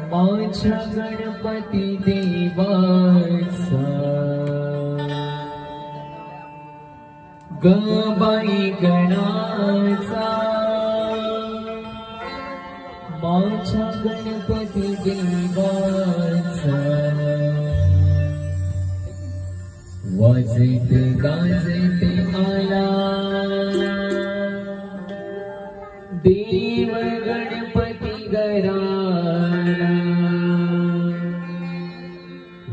माझ्या गणपती देवाचा गबाई गणाचा गणपति गणपती देवाचा वाजत गाजत आला। देव गणपती